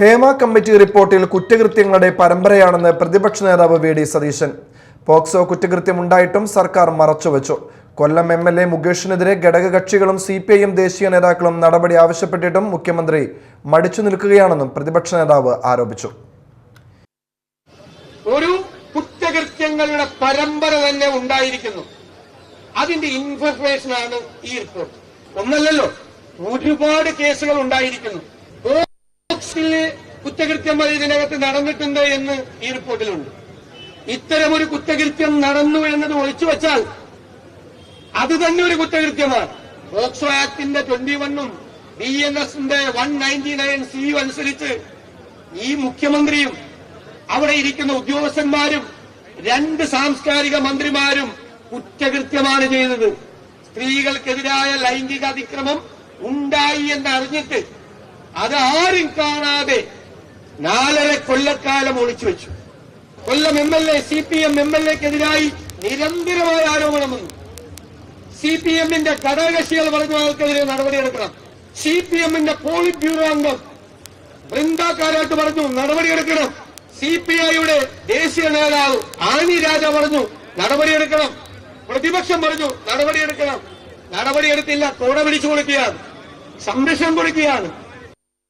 Hema committee റിപ്പോർട്ടിൽ കുറ്റകൃത്യങ്ങളുടെ പരമ്പരയാണെന്ന് പ്രതിപക്ഷ നേതാവ് വി ഡി സതീശൻ. പോക്സോ കുറ്റകൃത്യമുണ്ടായിട്ടും സർക്കാർ മറച്ചുവെച്ചു. കൊല്ലം എം എൽ എ മുകേഷിനെതിരെ ഘടകകക്ഷികളും സി പി ഐ എം ദേശീയ നേതാക്കളും നടപടി ആവശ്യപ്പെട്ടിട്ടും മുഖ്യമന്ത്രി മടിച്ചു നിൽക്കുകയാണെന്നും പ്രതിപക്ഷ നേതാവ് ആരോപിച്ചു. ഒരു കുറ്റകൃത്യങ്ങളുടെ പരമ്പര തന്നെ ഉണ്ടായിരിക്കുന്നു. അതിന്റെ ഇൻഫർമേഷനാണ് ഈ റിപ്പോർട്ട് ഒന്നല്ലല്ലോ ഒരുപാട് കേസുകൾ ഉണ്ടായിരിക്കുന്നു. ബോക്സിലെ കുറ്റകൃത്യം ഇതിനകത്ത് നടന്നിട്ടുണ്ട് എന്ന് ഈ റിപ്പോർട്ടിലുണ്ട്. ഇത്തരമൊരു കുറ്റകൃത്യം നടന്നു എന്നത് ഒളിച്ചു വച്ചാൽ അത് തന്നെ ഒരു കുറ്റകൃത്യമാണ്. പോക്സോ ആക്ടിന്റെ ട്വന്റി വണ്ണും ബി എൻ എസിന്റെ വൺ നയന്റി നയൻ സി അനുസരിച്ച് ഈ മുഖ്യമന്ത്രിയും അവിടെ ഇരിക്കുന്ന ഉദ്യോഗസ്ഥന്മാരും രണ്ട് സാംസ്കാരിക മന്ത്രിമാരും കുറ്റകൃത്യമാണ് ചെയ്തത്. സ്ത്രീകൾക്കെതിരായ ലൈംഗിക അതിക്രമം ഉണ്ടായി എന്ന് അറിഞ്ഞിട്ട് അത് ആരും കാണാതെ നാലര കൊല്ലക്കാലം ഒളിച്ചു വെച്ചു. കൊല്ലം M L A C P M M L എക്കെതിരായി നിരന്തരമായ ആരോപണം വന്നു. സി പി എമ്മിന്റെ ഘടകകക്ഷികൾ പറഞ്ഞ ആൾക്കെതിരെ നടപടിയെടുക്കണം. സി പി എമ്മിന്റെ പോളിറ്റ് ബ്യൂറോ അംഗം വൃന്ദാക്കാരായിട്ട് പറഞ്ഞു നടപടിയെടുക്കണം. സി പി ഐയുടെ ദേശീയ നേതാവ് ആനി രാജ പറഞ്ഞു നടപടിയെടുക്കണം. പ്രതിപക്ഷം പറഞ്ഞു നടപടിയെടുക്കണം. നടപടിയെടുത്തില്ല തോട പിടിച്ചു കൊടുക്കുകയാണ്. സംരക്ഷണം കൊടുക്കുകയാണ്.